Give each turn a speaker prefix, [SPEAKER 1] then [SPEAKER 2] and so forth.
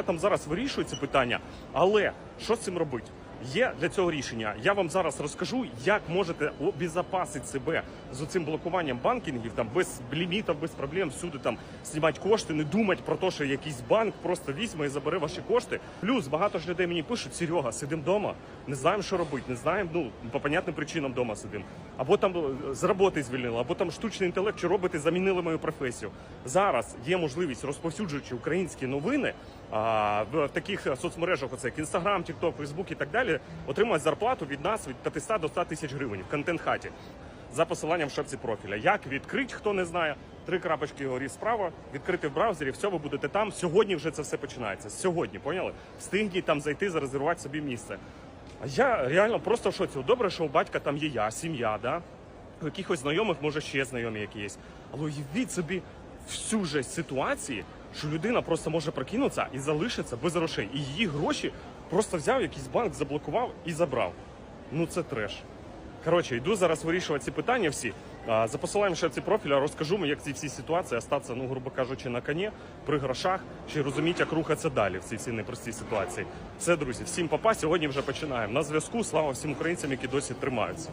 [SPEAKER 1] Я там зараз вирішую це питання, але що з цим робити? Є для цього рішення. Я вам зараз розкажу, як можете обезопасити себе з цим блокуванням банкінгів, там без лімітів, без проблем, всюди там знімати кошти, не думати про те, що якийсь банк просто візьме і забере ваші кошти. Плюс багато ж людей мені пишуть: Серега, сидимо вдома, не знаємо, що робити, не знаємо. Ну по понятним причинам вдома сидимо. Або там е, з роботи звільнили, або там штучний інтелект, що робити, замінили мою професію. Зараз є можливість розповсюджуючи українські новини а, в таких соцмережах, оце як Інстаграм, Тікток, Фейсбук і так далі, отримати зарплату від нас від 500 до 100 тисяч гривень в контент-хаті за посиланням в шапці профіля. Як відкрити, хто не знає, три крапочки горі справа, відкрити в браузері, все, ви будете там. Сьогодні вже це все починається. Сьогодні, поняли? Встигніть там зайти, зарезервувати собі місце. А я реально просто в шоці. Добре, що у батька там є я, сім'я, да? У якихось знайомих, може, ще знайомі якісь. Але уявіть собі всю же ситуації, що людина просто може прокинутися і залишиться без грошей. І її гроші просто взяв якийсь банк, заблокував і забрав. Ну це треш. Коротше, йду зараз вирішувати ці питання всі. За ще ці профіля розкажу як ці всі ситуації остатися, ну, грубо кажучи, на коні, при грошах, чи розуміти, як рухатися далі в цій всій непростій ситуації. Все, друзі, всім папа. Сьогодні вже починаємо. На зв'язку. Слава всім українцям, які досі тримаються.